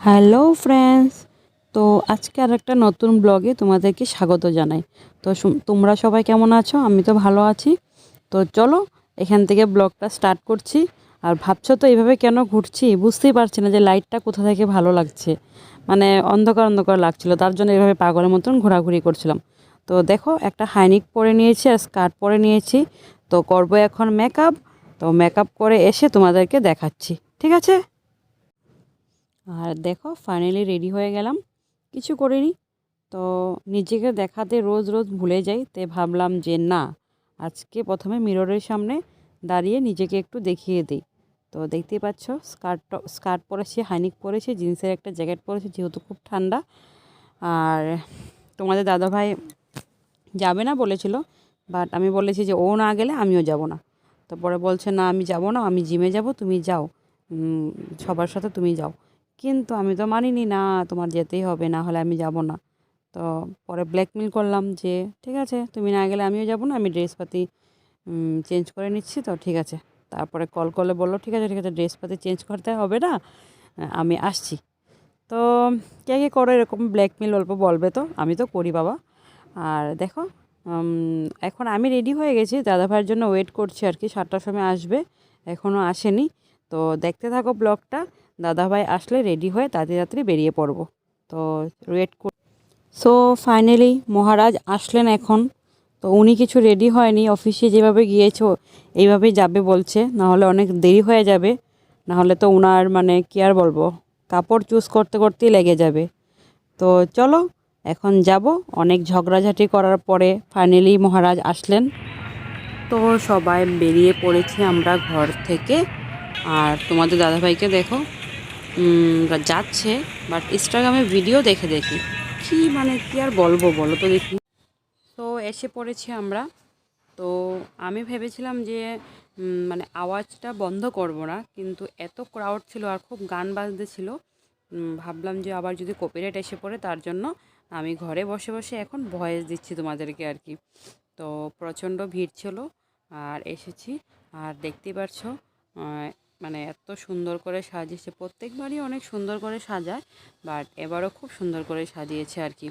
Hello friends, তো আজকে আর একটা নতুন ব্লগে তোমাদেরকে স্বাগত জানাই। তো তোমরা সবাই কেমন আছো? আমি তো ভালো আছি। তো চলো, এখান থেকে ব্লগটা স্টার্ট করছি। আর ভাবছ তো এইভাবে কেন ঘুরছি? বুঝতেই পারছি না যে লাইটটা কোথা থেকে ভালো লাগছে। মানে অন্ধকার অন্ধকার লাগছিল, তার জন্য এইভাবে পাগলের মতন ঘোরাঘুরি করছিলাম। তো দেখো, একটা হাইনিক পরে নিয়েছি আর স্কার্ট পরে নিয়েছি। তো করব এখন মেকআপ তো মেকআপ করে এসে তোমাদেরকে দেখাচ্ছি। ঠিক আছে? আর দেখো ফাইনালি রেডি হয়ে গেলাম। কিছু করিনি, তো নিজেকে দেখাতে রোজ রোজ ভুলে যাই তাই ভাবলাম যে না, আজকে প্রথমে মিররের সামনে দাঁড়িয়ে নিজেকে একটু দেখিয়ে দিই। তো দেখতেই পাচ্ছ স্কার্ট স্কার্ট পরেছি, হাইনিক পরেছি, জিন্সের একটা জ্যাকেট পরেছি, যেহেতু খুব ঠান্ডা। আর তোমাদের দাদাভাই যাবে না বলেছিল বাট আমি বলেছি যে ও না গেলে আমিও যাব না। তো পরে বলছে, না, আমি যাব না, আমি জিমে যাব, তুমি যাও। সবার সাথে তুমি যাও। কিন্তু আমি তো মানিনি, না, তোমার যেতেই হবে, না হলে আমি যাব না। তো পরে ব্ল্যাকমেল করলাম যে, ঠিক আছে, তুমি না গেলে আমিও যাব না, আমি ড্রেসপাতি চেঞ্জ করে নিচ্ছি, তো ঠিক আছে। তারপরে কল করলে বলল, ঠিক আছে ঠিক আছে ড্রেসপাতি চেঞ্জ করতে হবে না আমি আসছি। তো কে কে করো এরকম ব্ল্যাকমেল অল্প বলবে তো? আমি তো করি বাবা। আর দেখো এখন আমি রেডি হয়ে গেছি দাদা ভাইয়ের জন্য ওয়েট করছি আর কি, সাতটার সময় আসবে এখনও আসেনি। তো দেখতে থাকো ব্লগটা দাদাভাই আসলে রেডি হয়ে তাড়াতাড়ি তাড়াতাড়ি বেরিয়ে পড়ব। তো ওয়েট কর সো ফাইনালি মহারাজ আসলেন এখন। তো উনি কিছু রেডি হয়নি অফিসে যেভাবে গিয়েছো, এইভাবেই যাবে বলছে। নাহলে অনেক দেরি হয়ে যাবে। নাহলে তো উনার মানে কি আর বলব, কাপড় চুজ করতে করতেই লেগে যাবে। তো চলো, এখন যাব। অনেক ঝগড়াঝাটি করার পরে ফাইনালি মহারাজ আসলেন। তো সবাই বেরিয়ে পড়েছি আমরা ঘর থেকে। আর তোমাদের দাদাভাইকে দেখো। যাচ্ছে বাট ইনস্টাগ্রামে ভিডিও দেখে দেখি। কি মানে কি আর বলব বলো তো দেখি। তো এসে পড়েছি আমরা। তো আমি ভেবেছিলাম যে মানে আওয়াজটা বন্ধ করব না, কিন্তু এত ক্রাউড ছিল আর খুব গান বাজতে ছিল। ভাবলাম যে আবার যদি কপিরাইট এসে পড়ে, তার জন্য আমি ঘরে বসে বসে এখন ভয়েস দিচ্ছি তোমাদেরকে আর কি। তো প্রচণ্ড ভিড় ছিল, আর এসেছি। আর দেখতেই পাচ্ছ মানে এত সুন্দর করে সাজিয়েছে। প্রত্যেকবারই অনেক সুন্দর করে সাজায় বাট এবারও খুব সুন্দর করে সাজিয়েছে আর কি।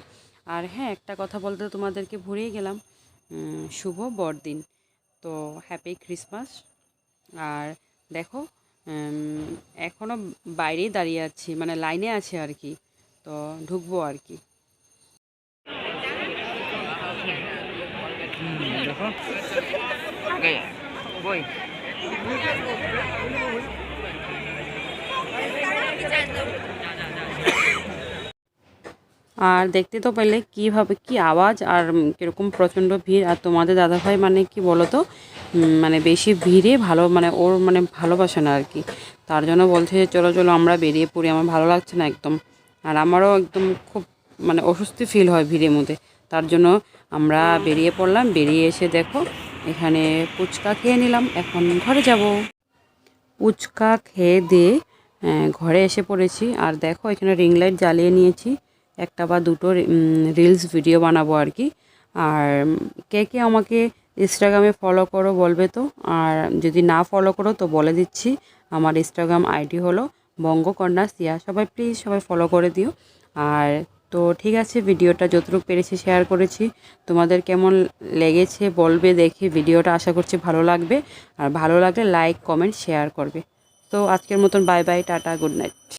আর হ্যাঁ একটা কথা বলতে তোমাদেরকে ভুলেই গেলাম। শুভ বড়দিন। তো হ্যাপি ক্রিসমাস আর দেখো এখনও বাইরেই দাঁড়িয়ে আছি মানে লাইনে আছে আর কি। তো ঢুকবো আর কি। দেখো। আর দেখতে তো পেলে কীভাবে কি আওয়াজ আর কীরকম প্রচণ্ড ভিড়। আর তোমাদের দাদাভাই মানে কি বলো তো মানে বেশি ভিড়ে ভালো মানে ওর মানে ভালোবাসে না আর কি। তার জন্য বলছে যে, চলো চলো, আমরা বেরিয়ে পড়ি। আমার ভালো লাগছে না একদম। আর আমারও একদম খুব মানে অস্বস্তি ফিল হয় ভিড়ের মধ্যে। তার জন্য আমরা বেরিয়ে পড়লাম। বেরিয়ে এসে দেখো এখানে ফুচকা খেয়ে নিলাম, এখন ঘরে যাব। ফুচকা খেয়ে দিয়ে ঘরে এসে পড়েছি। আর দেখো, এখানে রিং লাইট জ্বালিয়ে নিয়েছি। একটা বা দুটো রিলস ভিডিও বানাবো আর কি। আর কে কে আমাকে ইনস্টাগ্রামে ফলো করো বলবে তো? আর যদি না ফলো করো তো বলে দিচ্ছি। আমার ইনস্টাগ্রাম আইডি হলো বঙ্গকন্যা সিয়া। সবাই প্লিজ সবাই ফলো করে দিও। আর তো ঠিক আছে, ভিডিওটা যতটুকু পেরেছি শেয়ার করেছি। তোমাদের কেমন লেগেছে বলবে দেখে ভিডিওটা আশা করছি ভালো লাগবে। আর ভালো লাগলে লাইক কমেন্ট শেয়ার করবে। তো আজকের মতন bye bye tata good night